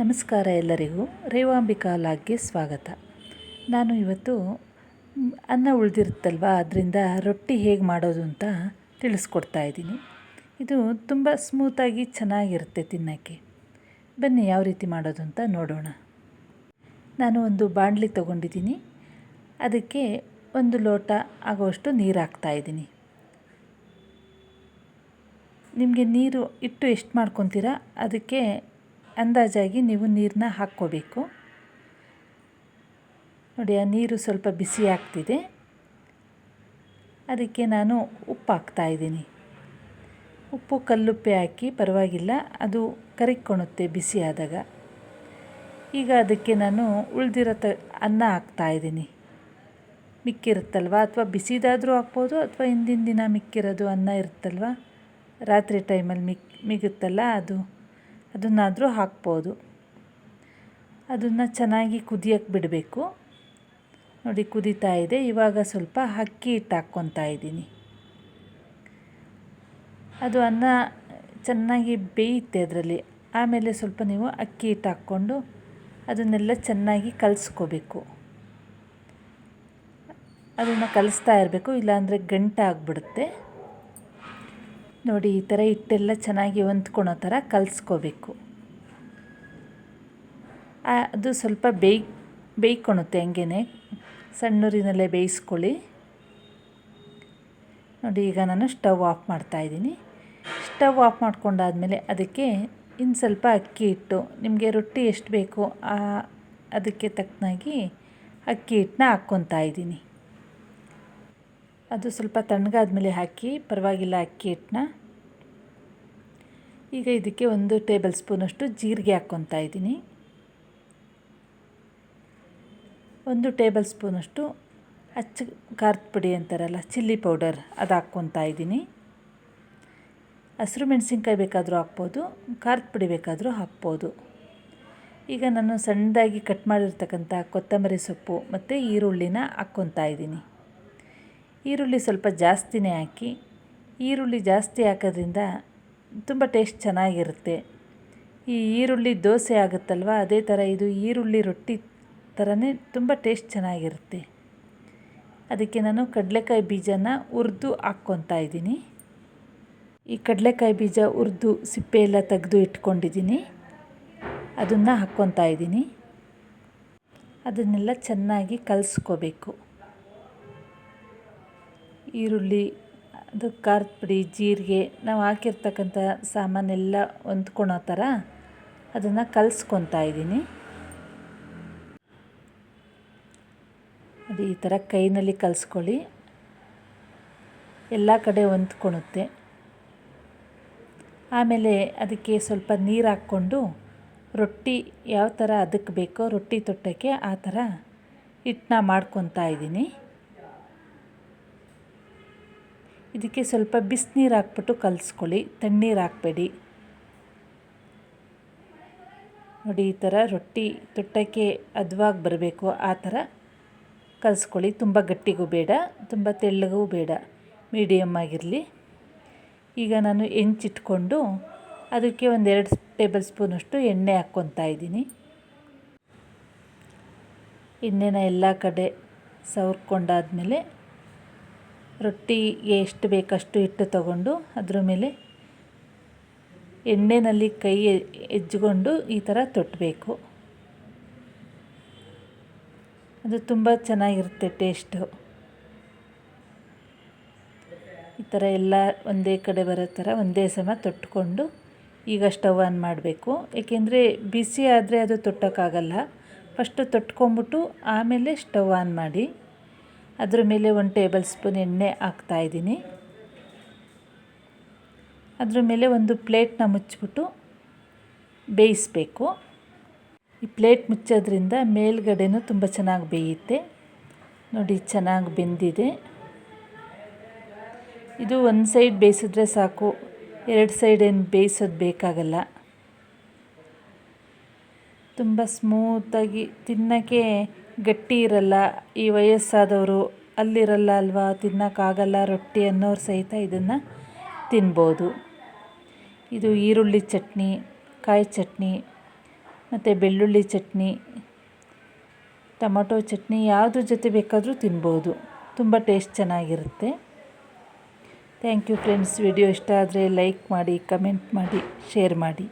ನಮಸ್ಕಾರ ಎಲ್ಲರಿಗೂ. ರೇವಾಂಬಿಕಾ ಲಾಗ್ಗೆ ಸ್ವಾಗತ. ನಾನು ಇವತ್ತು ಅನ್ನ ಉಳಿದಿರುತ್ತಲ್ವ? ಅದರಿಂದ ರೊಟ್ಟಿ ಹೇಗೆ ಮಾಡೋದು ಅಂತ ತಿಳಿಸ್ಕೊಡ್ತಾ ಇದ್ದೀನಿ. ಇದು ತುಂಬ ಸ್ಮೂತಾಗಿ ಚೆನ್ನಾಗಿರುತ್ತೆ ತಿನ್ನೋಕ್ಕೆ. ಬನ್ನಿ, ಯಾವ ರೀತಿ ಮಾಡೋದು ಅಂತ ನೋಡೋಣ. ನಾನು ಒಂದು ಬಾಣಲಿ ತೊಗೊಂಡಿದ್ದೀನಿ. ಅದಕ್ಕೆ ಒಂದು ಲೋಟ ಆಗುವಷ್ಟು ನೀರು ಹಾಕ್ತಾಯಿದ್ದೀನಿ ನಿಮಗೆ ನೀರು ಇಟ್ಟು ಎಷ್ಟು ಮಾಡ್ಕೊತೀರಾ? ಅದಕ್ಕೆ ಅಂದಾಜಾಗಿ ನೀವು ನೀರನ್ನ ಹಾಕ್ಕೋಬೇಕು. ನೋಡಿ, ಆ ನೀರು ಸ್ವಲ್ಪ ಬಿಸಿ ಆಗ್ತಿದೆ. ಅದಕ್ಕೆ ನಾನು ಉಪ್ಪು ಹಾಕ್ತಾ ಇದ್ದೀನಿ. ಉಪ್ಪು ಕಲ್ಲುಪ್ಪೆ ಹಾಕಿ ಪರವಾಗಿಲ್ಲ, ಅದು ಕರಿಕೊಳುತ್ತೆ ಬಿಸಿ ಆದಾಗ. ಈಗ ಅದಕ್ಕೆ ನಾನು ಉಳಿದಿರೋ ತ, ಅನ್ನ ಹಾಕ್ತಾ ಇದ್ದೀನಿ. ಮಿಕ್ಕಿರುತ್ತಲ್ವ? ಅಥವಾ ಬಿಸಿದಾದರೂ ಹಾಕ್ಬೋದು, ಅಥವಾ ಹಿಂದಿನ ದಿನ ಮಿಕ್ಕಿರೋದು ಅನ್ನ ಇರುತ್ತಲ್ವ? ರಾತ್ರಿ ಟೈಮಲ್ಲಿ ಮಿಕ್, ಮಿಗುತ್ತಲ್ಲ ಅದು. ಅದನ್ನಾದರೂ ಹಾಕ್ಬೋದು. ಅದನ್ನು ಚೆನ್ನಾಗಿ ಕುದಿಯೋಕ್ಕೆ ಬಿಡಬೇಕು. ನೋಡಿ ಕುದೀತಾ ಇದೆ. ಇವಾಗ ಸ್ವಲ್ಪ ಅಕ್ಕಿ ಹಿಟ್ಟು ಹಾಕ್ಕೊತಾ ಇದ್ದೀನಿ. ಅದು ಅನ್ನ ಚೆನ್ನಾಗಿ ಬೇಯುತ್ತೆ ಅದರಲ್ಲಿ. ಆಮೇಲೆ ಸ್ವಲ್ಪ ನೀವು ಅಕ್ಕಿ ಹಿಟ್ಟು ಹಾಕ್ಕೊಂಡು ಅದನ್ನೆಲ್ಲ ಚೆನ್ನಾಗಿ ಕಲಿಸ್ಕೋಬೇಕು. ಅದನ್ನು ಕಲಿಸ್ತಾ ಇರಬೇಕು. ಇಲ್ಲಾಂದರೆ ಗಂಟು ಆಗಿಬಿಡುತ್ತೆ ನೋಡಿ, ಈ ಥರ ಹಿಟ್ಟೆಲ್ಲ ಚೆನ್ನಾಗಿ ಹೊಂದ್ಕೊಳೋ ಥರ ಕಲಿಸ್ಕೋಬೇಕು. ಅದು ಸ್ವಲ್ಪ ಬೇಯ್ ಬೇಯ್ಕೊಳುತ್ತೆ ಹಂಗೇ ಸಣ್ಣೂರಿನಲ್ಲೇ ಬೇಯಿಸ್ಕೊಳ್ಳಿ. ನೋಡಿ, ಈಗ ನಾನು ಸ್ಟವ್ ಆಫ್ ಮಾಡ್ತಾಯಿದ್ದೀನಿ ಸ್ಟವ್ ಆಫ್ ಮಾಡ್ಕೊಂಡಾದಮೇಲೆ ಅದಕ್ಕೆ ಇನ್ನು ಸ್ವಲ್ಪ ಅಕ್ಕಿ ಹಿಟ್ಟು, ನಿಮಗೆ ರೊಟ್ಟಿ ಎಷ್ಟು ಬೇಕೋ ಅದಕ್ಕೆ ತಕ್ಕನಾಗಿ ಅಕ್ಕಿ ಹಿಟ್ಟನ್ನ ಹಾಕ್ಕೊತಾ ಇದ್ದೀನಿ. ಅದು ಸ್ವಲ್ಪ ತಣ್ಣಗಾದ್ಮೇಲೆ ಹಾಕಿ, ಪರವಾಗಿಲ್ಲ ಅಕ್ಕಿ ಹಿಟ್ಟನ್ನ. ಈಗ ಇದಕ್ಕೆ ಒಂದು ಟೇಬಲ್ ಸ್ಪೂನಷ್ಟು ಜೀರಿಗೆ ಹಾಕ್ಕೊತಾ ಇದ್ದೀನಿ. ಒಂದು ಟೇಬಲ್ ಸ್ಪೂನಷ್ಟು ಅಚ್ಚ ಖಾರದ ಪುಡಿ ಅಂತಾರಲ್ಲ, ಚಿಲ್ಲಿ ಪೌಡರ್ ಅದು ಹಾಕ್ಕೊತಾ ಇದ್ದೀನಿ. ಹಸಿರು ಮೆಣಸಿನ್ಕಾಯಿ ಬೇಕಾದರೂ ಹಾಕ್ಬೋದು, ಖಾರದ ಪುಡಿ ಬೇಕಾದರೂ ಹಾಕ್ಬೋದು. ಈಗ ನಾನು ಸಣ್ಣದಾಗಿ ಕಟ್ ಮಾಡಿರ್ತಕ್ಕಂಥ ಕೊತ್ತಂಬರಿ ಸೊಪ್ಪು ಮತ್ತು ಈರುಳ್ಳಿನ ಹಾಕ್ಕೊತಾ ಇದ್ದೀನಿ. ಈರುಳ್ಳಿ ಸ್ವಲ್ಪ ಜಾಸ್ತಿನೇ ಹಾಕಿ, ಈರುಳ್ಳಿ ಜಾಸ್ತಿ ಹಾಕೋದ್ರಿಂದ ತುಂಬ ಟೇಸ್ಟ್ ಚೆನ್ನಾಗಿರುತ್ತೆ. ಈ ಈರುಳ್ಳಿ ದೋಸೆ ಆಗುತ್ತಲ್ವ, ಅದೇ ಥರ ಇದು ಈರುಳ್ಳಿ ರೊಟ್ಟಿ ಥರನೇ ತುಂಬ ಟೇಸ್ಟ್ ಚೆನ್ನಾಗಿರುತ್ತೆ. ಅದಕ್ಕೆ ನಾನು ಕಡಲೆಕಾಯಿ ಬೀಜನ ಹುರಿದು ಹಾಕ್ಕೊತಾ ಇದ್ದೀನಿ. ಈ ಕಡಲೆಕಾಯಿ ಬೀಜ ಹುರಿದು ಸಿಪ್ಪೆ ಎಲ್ಲ ತೆಗೆದು ಇಟ್ಕೊಂಡಿದ್ದೀನಿ. ಅದನ್ನು ಹಾಕ್ಕೊತಾ ಇದ್ದೀನಿ. ಅದನ್ನೆಲ್ಲ ಚೆನ್ನಾಗಿ ಕಲಿಸ್ಕೋಬೇಕು. ಈರುಳ್ಳಿ, ಅದು ಖಾರದ ಪುಡಿ ಜೀರಿಗೆ, ನಾವು ಹಾಕಿರ್ತಕ್ಕಂಥ ಸಾಮಾನೆಲ್ಲ ಹೊಂದ್ಕೊಳೋ ಥರ ಅದನ್ನು ಕಲಿಸ್ಕೊತಾ ಇದ್ದೀನಿ. ಅದು ಈ ಥರ ಕೈನಲ್ಲಿ ಕಲಿಸ್ಕೊಳ್ಳಿ. ಎಲ್ಲ ಕಡೆ ಹೊಂದ್ಕೊಳುತ್ತೆ. ಆಮೇಲೆ ಅದಕ್ಕೆ ಸ್ವಲ್ಪ ನೀರು ಹಾಕ್ಕೊಂಡು ರೊಟ್ಟಿ ಯಾವ ಥರ ಅದಕ್ಕೆ ಬೇಕೋ ರೊಟ್ಟಿ ತೊಟ್ಟಕ್ಕೆ ಆ ಥರ ಹಿಟ್ಟನ್ನ ಮಾಡ್ಕೊತಾ ಇದ್ದೀನಿ. ಇದಕ್ಕೆ ಸ್ವಲ್ಪ ಬಿಸಿನೀರು ಹಾಕ್ಬಿಟ್ಟು ಕಲಿಸ್ಕೊಳ್ಳಿ. ತಣ್ಣೀರು ಹಾಕಬೇಡಿ. ನೋಡಿ, ಈ ಥರ ರೊಟ್ಟಿ ತುಟ್ಟಕ್ಕೆ ಹದ್ವಾಗಿ ಬರಬೇಕು. ಆ ಥರ ಕಲಿಸ್ಕೊಳ್ಳಿ. ತುಂಬ ಗಟ್ಟಿಗೂ ಬೇಡ, ತುಂಬ ತೆಳ್ಳಗೂ ಬೇಡ. ಮೀಡಿಯಮ್ ಆಗಿರಲಿ. ಈಗ ನಾನು ಹೆಂಚಿಟ್ಕೊಂಡು ಅದಕ್ಕೆ ಒಂದೆರಡು ಟೇಬಲ್ ಸ್ಪೂನಷ್ಟು ಎಣ್ಣೆ ಹಾಕ್ಕೊತಾ ಇದ್ದೀನಿ. ಎಣ್ಣೆನ ಎಲ್ಲ ಕಡೆ ಸವರ್ಕೊಂಡಾದಮೇಲೆ ರೊಟ್ಟಿಗೆ ಎಷ್ಟು ಬೇಕಷ್ಟು ಹಿಟ್ಟು ತಗೊಂಡು ಅದ್ರ ಮೇಲೆ ಎಣ್ಣೆಯಲ್ಲಿ ಕೈ ಎಜ್ಜಿಕೊಂಡು ಈ ಥರ ತೊಟ್ಟಬೇಕು ಅದು ತುಂಬ ಚೆನ್ನಾಗಿರುತ್ತೆ ಟೇಸ್ಟು. ಈ ಥರ ಎಲ್ಲ ಒಂದೇ ಕಡೆ ಬರೋ ಥರ ಒಂದೇ ಸಮ ತೊಟ್ಟುಕೊಂಡು ಈಗ ಸ್ಟವ್ ಆನ್ ಮಾಡಬೇಕು. ಏಕೆಂದರೆ ಬಿಸಿ ಆದರೆ ಅದು ತೊಟ್ಟೋಕ್ಕಾಗಲ್ಲ. ಫಸ್ಟು ತೊಟ್ಕೊಂಬಿಟ್ಟು ಆಮೇಲೆ ಸ್ಟವ್ ಆನ್ ಮಾಡಿ. ಅದ್ರ ಮೇಲೆ ಒಂದು ಟೇಬಲ್ ಸ್ಪೂನ್ ಎಣ್ಣೆ ಹಾಕ್ತಾಯಿದ್ದೀನಿ ಅದ್ರ ಮೇಲೆ ಒಂದು ಪ್ಲೇಟ್ನ ಮುಚ್ಚಿಬಿಟ್ಟು ಬೇಯಿಸಬೇಕು. ಈ ಪ್ಲೇಟ್ ಮುಚ್ಚೋದ್ರಿಂದ ಮೇಲ್ಗಡೆನೂ ತುಂಬ ಚೆನ್ನಾಗಿ ಬೇಯುತ್ತೆ. ನೋಡಿ, ಚೆನ್ನಾಗಿ ಬೆಂದಿದೆ. ಇದು ಒಂದು ಸೈಡ್ ಬೇಯಿಸಿದ್ರೆ ಸಾಕು, ಎರಡು ಸೈಡ್ ಏನು ಬೇಯಿಸೋದು ಬೇಕಾಗಲ್ಲ. ತುಂಬ ಸ್ಮೂತಾಗಿ ತಿನ್ನೋಕ್ಕೆ ಗಟ್ಟಿ ಇರಲ್ಲ, ಈ ವಯಸ್ಸಾದವರು ಅಲ್ಲಿರಲ್ಲ ಅಲ್ವಾ, ತಿನ್ನೋಕ್ಕಾಗಲ್ಲ ರೊಟ್ಟಿ ಅನ್ನೋರು ಸಹಿತ ಇದನ್ನು ತಿನ್ಬೋದು. ಇದು ಈರುಳ್ಳಿ ಚಟ್ನಿ, ಕಾಯಿ ಚಟ್ನಿ, ಮತ್ತು ಬೆಳ್ಳುಳ್ಳಿ ಚಟ್ನಿ, ಟೊಮೊಟೊ ಚಟ್ನಿ ಯಾವುದ್ರ ಜೊತೆ ಬೇಕಾದರೂ ತಿನ್ಬೋದು. ತುಂಬ ಟೇಸ್ಟ್ ಚೆನ್ನಾಗಿರುತ್ತೆ. ಥ್ಯಾಂಕ್ ಯು ಫ್ರೆಂಡ್ಸ್, ವಿಡಿಯೋ ಇಷ್ಟ ಆದರೆ ಲೈಕ್ ಮಾಡಿ, ಕಮೆಂಟ್ ಮಾಡಿ, ಶೇರ್ ಮಾಡಿ.